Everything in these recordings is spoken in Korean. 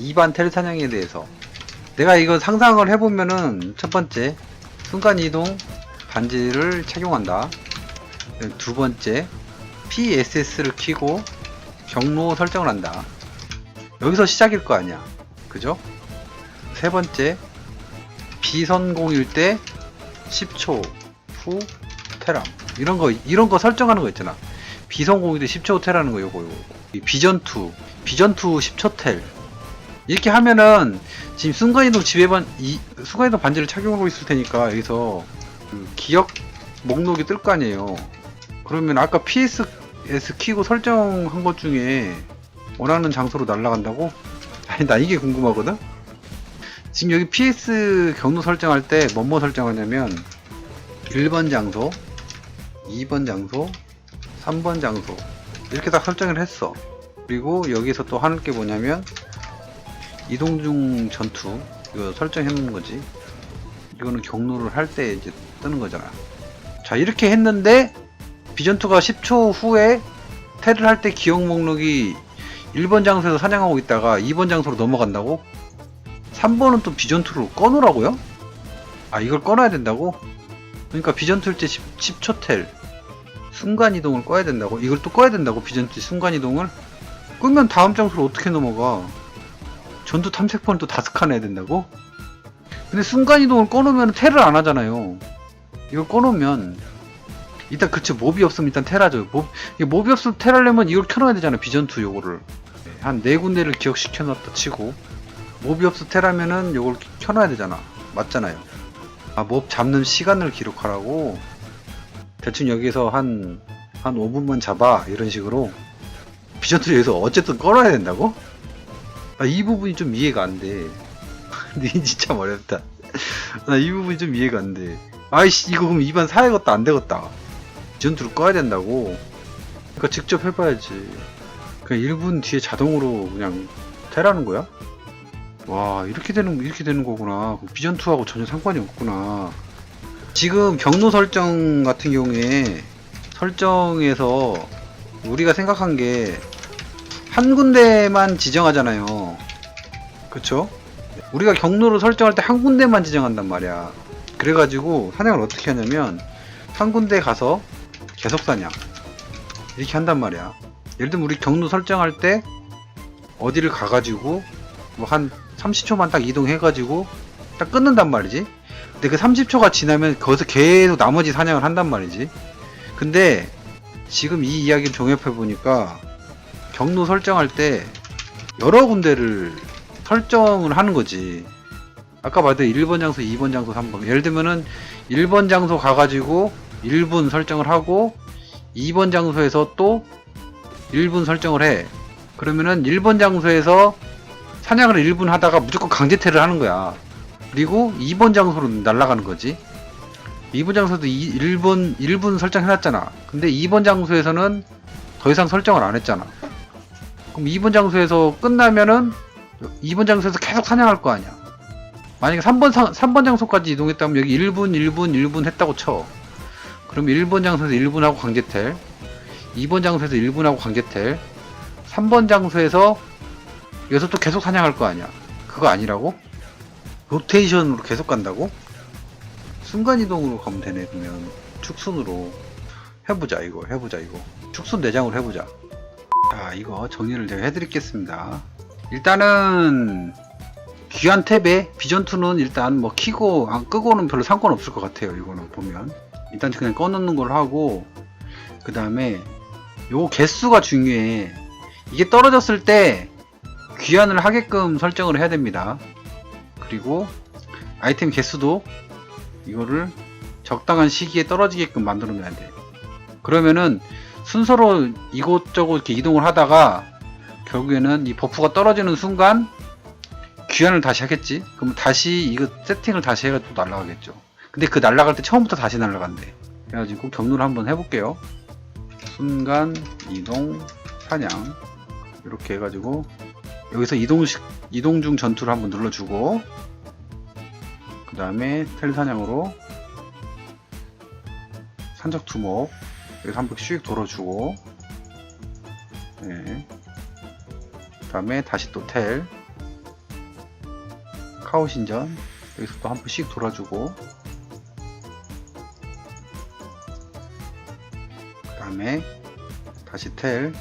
2반 텔 사냥에 대해서. 내가 이거 상상을 해보면은 첫 번째 순간이동 반지를 착용한다. 두 번째 PSS를 키고 경로 설정을 한다. 여기서 시작일 거 아니야. 그죠? 세 번째 비선공일 때 10초 후 테람. 이런 거 이런 거 설정하는 거 있잖아. 비선공일 때 10초 후 테라는 거 요거 요거. 이 비전2 비전2 10초 텔 이렇게 하면은 지금 순간이동 지배반 이 순간이동 반지를 착용하고 있을 테니까 여기서 그 기억 목록이 뜰 거 아니에요 그러면 아까 PS S 키고 설정한 것 중에 원하는 장소로 날아간다고? 아니 나 이게 궁금하거든? 지금 여기 PS 경로 설정할 때 뭐뭐 설정하냐면 1번 장소 2번 장소 3번 장소 이렇게 딱 설정을 했어 그리고 여기서 또 하는 게 뭐냐면 이동 중 전투 이거 설정해 놓는 거지 이거는 경로를 할 때 이제 뜨는 거잖아 자 이렇게 했는데 비전투가 10초 후에 테를 할 때 기억 목록이 1번 장소에서 사냥하고 있다가 2번 장소로 넘어간다고? 3번은 또 비전투를 꺼놓으라고요? 아 이걸 꺼놔야 된다고? 그러니까 비전투일 때 10, 10초 텔 순간이동을 꺼야 된다고? 이걸 또 꺼야 된다고 비전투 순간이동을? 끄면 다음 장소로 어떻게 넘어가? 전투 탐색판을 또 다섯 칸 해야 된다고? 근데 순간이동을 꺼놓으면 테를 안 하잖아요. 이걸 꺼놓으면 일단 그치 몹이 없으면 일단 테라죠. 몹, 몹이 없으면 테라려면 이걸 켜놔야 되잖아 비전투 요거를. 한 네 군데를 기억시켜 놨다 치고. 몹이 없어 테라면은 요걸 켜놔야 되잖아. 맞잖아요. 아 몹 잡는 시간을 기록하라고? 대충 여기서 한 한 5분만 잡아. 이런 식으로. 비전투 여기서 어쨌든 꺼놔야 된다고? 나이 부분이 좀 이해가 안돼. 근데 이 진짜 어렵다. 나 이 부분이 좀 이해가 안 돼. 아이씨 이거 그럼 입안 사야겠다 안 되겠다. 비전투를 꺼야 된다고. 그러니까 직접 해봐야지. 그냥 1분 뒤에 자동으로 그냥 테라는 거야? 와 이렇게 되는 이렇게 되는 거구나. 비전투하고 전혀 상관이 없구나. 지금 경로 설정 같은 경우에 설정에서 우리가 생각한 게 한 군데만 지정하잖아요 그쵸? 우리가 경로를 설정할 때 한 군데만 지정한단 말이야. 그래가지고 사냥을 어떻게 하냐면 한 군데 가서 계속 사냥. 이렇게 한단 말이야. 예를 들면 우리 경로 설정할 때 어디를 가가지고 뭐 한 30초만 딱 이동해가지고 딱 끊는단 말이지. 근데 그 30초가 지나면 거기서 계속 나머지 사냥을 한단 말이지. 근데 지금 이 이야기를 종합해 보니까 경로 설정할 때 여러 군데를 설정을 하는 거지. 아까 말했던 1번 장소, 2번 장소, 3번. 예를 들면은 1번 장소 가가지고 1분 설정을 하고 2번 장소에서 또 1분 설정을 해. 그러면은 1번 장소에서 사냥을 1분 하다가 무조건 강제퇴를 하는 거야. 그리고 2번 장소로 날아가는 거지. 2번 장소도 2, 1분 1분 설정해놨잖아. 근데 2번 장소에서는 더 이상 설정을 안 했잖아. 그럼 2번 장소에서 끝나면은 2번 장소에서 계속 사냥할 거 아니야. 만약에 3번, 사, 3번 장소까지 이동했다면 여기 1분 1분 1분 했다고 쳐. 그럼 1번 장소에서 1분 하고 강제텔 2번 장소에서 1분 하고 강제텔 3번 장소에서 여기서 또 계속 사냥할 거 아니야. 그거 아니라고? 로테이션으로 계속 간다고? 순간이동으로 가면 되네 그러면. 축순으로. 해보자 이거. 해보자 이거. 축순 내장으로 해보자. 자 이거 정리를 제가 해드리겠습니다 일단은 귀한 탭에 비전2는 일단 뭐 키고 안 끄고는 별로 상관없을 것 같아요 이거는 보면. 일단 그냥 꺼놓는 걸로 하고 그 다음에 요 개수가 중요해. 이게 떨어졌을 때 귀환을 하게끔 설정을 해야 됩니다. 그리고 아이템 개수도 이거를 적당한 시기에 떨어지게끔 만들어 놔야 돼. 그러면은 순서로 이곳저곳 이렇게 이동을 하다가 결국에는 이 버프가 떨어지는 순간 귀환을 다시 하겠지? 그럼 다시 이거 세팅을 다시 해가 또 날아가겠죠. 근데 그 날아갈 때 처음부터 다시 날아간대. 그래가지고 경로를 한번 해볼게요. 순간 이동 사냥. 이렇게 해가지고 여기서 이동식 이동 중 전투를 한번 눌러주고 그 다음에 텔 사냥으로 산적 투목. 여기서 한 바퀴 씩 돌아주고. 네. 그 다음에 다시 또 텔. 카오 신전. 여기서 또 한 번씩 돌아주고. 그 다음에 다시 텔.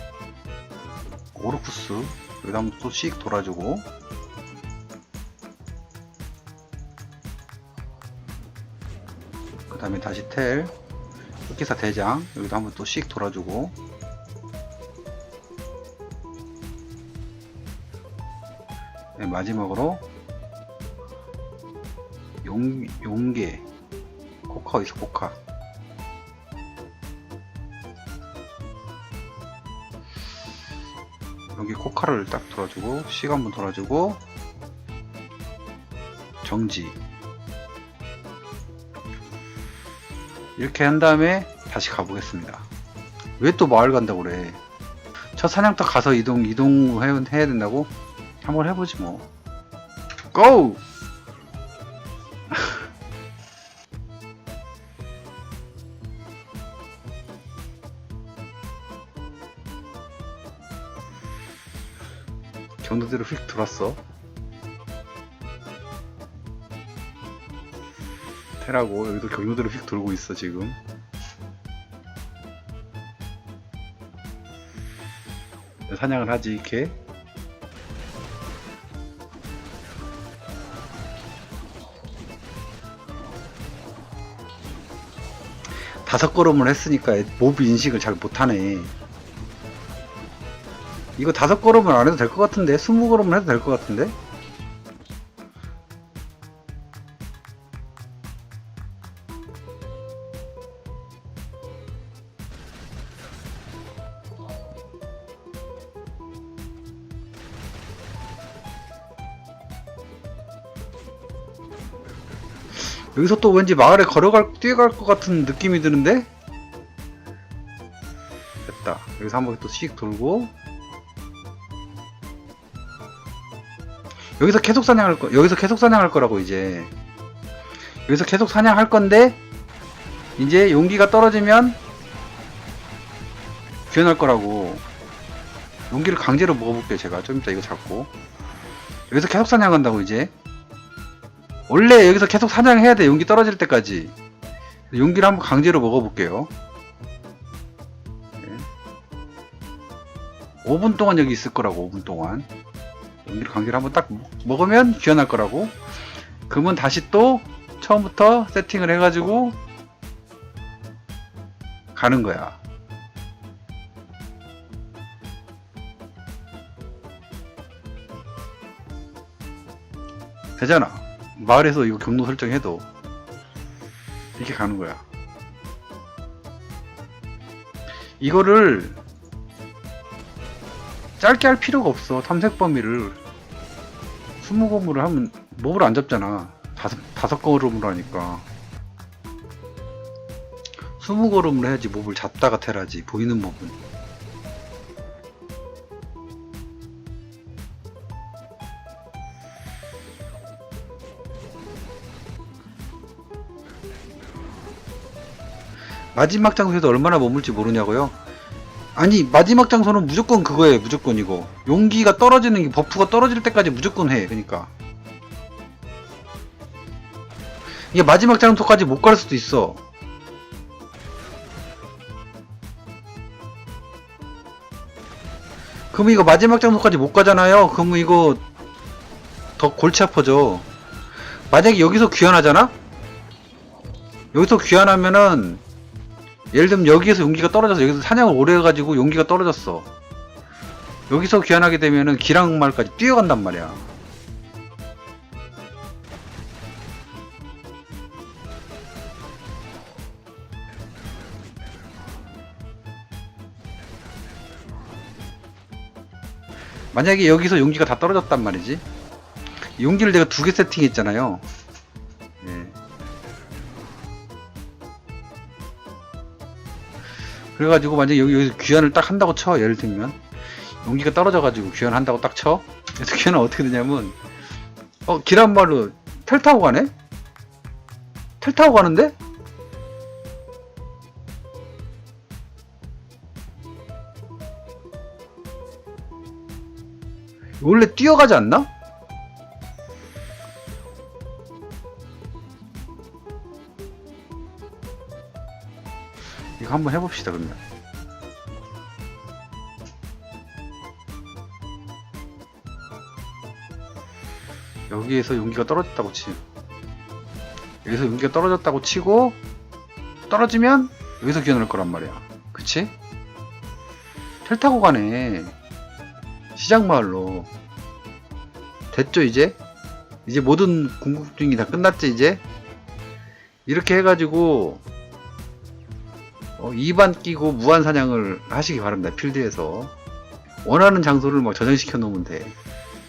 오르쿠스. 여기다 한 번 또씩 돌아주고. 그 다음에 다시 텔. 흑기사 대장. 여기도 한번 또씩 돌아주고 마지막으로 용, 용계 코카 어디서 코카? 여기 코카를 딱 돌아주고 씩 한번 돌아주고 정지. 이렇게 한 다음에 다시 가보겠습니다. 왜 또 마을 간다고 그래? 첫 사냥터 가서 이동 이동 해야 해야 된다고 한번 해보지 뭐. 고! 경로대로 휙 돌았어. 테라고 여기도 경로대로 휙 돌고 있어 지금. 사냥을 하지 이렇게 다섯 걸음을 했으니까 몹 인식을 잘 못하네. 이거 다섯 걸음을 안 해도 될 것 같은데? 스무 걸음을 해도 될 것 같은데 여기서 또 왠지 마을에 걸어갈 뛰어갈 것 같은 느낌이 드는데? 됐다. 여기서 한번 또 씩 돌고. 여기서 계속 사냥할 거 여기서 계속 사냥할 거라고 이제. 여기서 계속 사냥할 건데 이제 용기가 떨어지면 귀환할 거라고. 용기를 강제로 먹어볼게요 제가. 좀 이따 이거 잡고. 여기서 계속 사냥한다고 이제 원래 여기서 계속 사냥해야 돼. 용기 떨어질 때까지. 용기를 한번 강제로 먹어볼게요. 네. 5분 동안 여기 있을 거라고 5분 동안. 용기를 강제로 한번 딱 먹- 먹으면 귀환할 거라고. 그러면 다시 또 처음부터 세팅을 해가지고 가는 거야. 되잖아 마을에서 이거 경로 설정해도 이렇게 가는 거야. 이거를 짧게 할 필요가 없어. 탐색 범위를 20건물을 하면 몹을 안 잡잖아. 다섯, 걸음으로 하니까. 20걸음을 해야지 몹을 잡다가 테라지. 보이는 몹은. 마지막 장소에서 얼마나 머물지 모르냐고요? 아니 마지막 장소는 무조건 그거예요 무조건 이거. 용기가 떨어지는 게 버프가 떨어질 때까지 무조건 해 그러니까. 이게 마지막 장소까지 못 갈 수도 있어. 그럼 이거 마지막 장소까지 못 가잖아요? 그러면 이거 더 골치 아파져. 만약에 여기서 귀환하잖아? 여기서 귀환하면은 예를 들면 여기에서 용기가 떨어져서 여기서 사냥을 오래 해가지고 용기가 떨어졌어. 여기서 귀환하게 되면은 기랑마을까지 뛰어간단 말이야. 만약에 여기서 용기가 다 떨어졌단 말이지. 용기를 내가 두 개 세팅했잖아요. 그래가지고 만약에 여기, 여기서 귀환을 딱 한다고 쳐 예를 들면 용기가 떨어져가지고 귀환한다고 딱 쳐. 그래서 귀환은 어떻게 되냐면 어 기란 말로 텔 타고 가네? 텔 타고 가는데? 원래 뛰어가지 않나? 이거 한번 해봅시다 그러면 여기에서 용기가 떨어졌다고 치 여기서 용기가 떨어졌다고 치고 떨어지면 여기서 기어날 거란 말이야 그치? 텔 타고 가네 시장 마을로 됐죠 이제? 이제 모든 궁극중이 다 끝났지 이제? 이렇게 해가지고 어, 2반 끼고 무한 사냥을 하시기 바랍니다 필드에서. 원하는 장소를 뭐 저장시켜 놓으면 돼